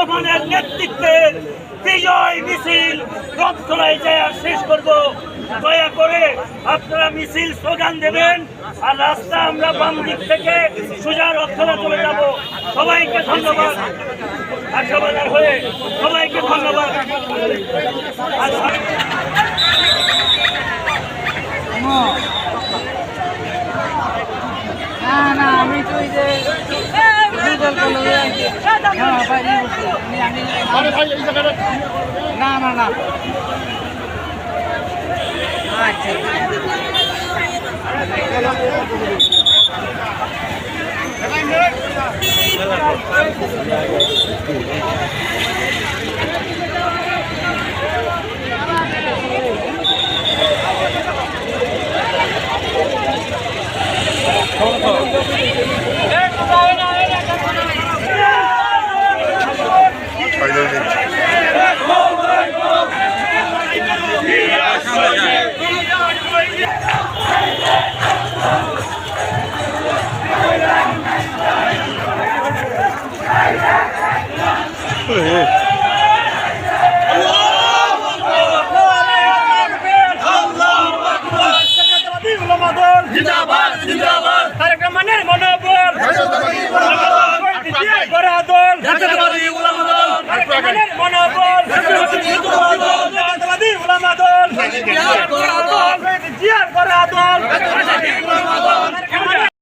রহমানের নেতৃত্বে বিজয় মিছিল রথখোলায় যায় শেষ করব দয়া করে আপনারা মিছিল স্লোগান দেবেন আর রাস্তা আমরা বাম দিক থেকে সোজা রথখোলা চলে যাব সবাইকে ধন্যবাদ আশাবাদার হয়ে সবাইকে ধন্যবাদ না না আমি তো ওই যে গুগল করলে হ্যাঁ বাইরে বসে আমি আমি না না না। আচ্ছা জিন্দাবাদ জিন্দাবাদ তারেক রহমানের মনোবল বরাদল জাতীয়তাবাদী উলামা দল তারেক রহমানের মনোবল জাতীয়তাবাদী উলামা দল জিয়ার বরাদল জিয়ার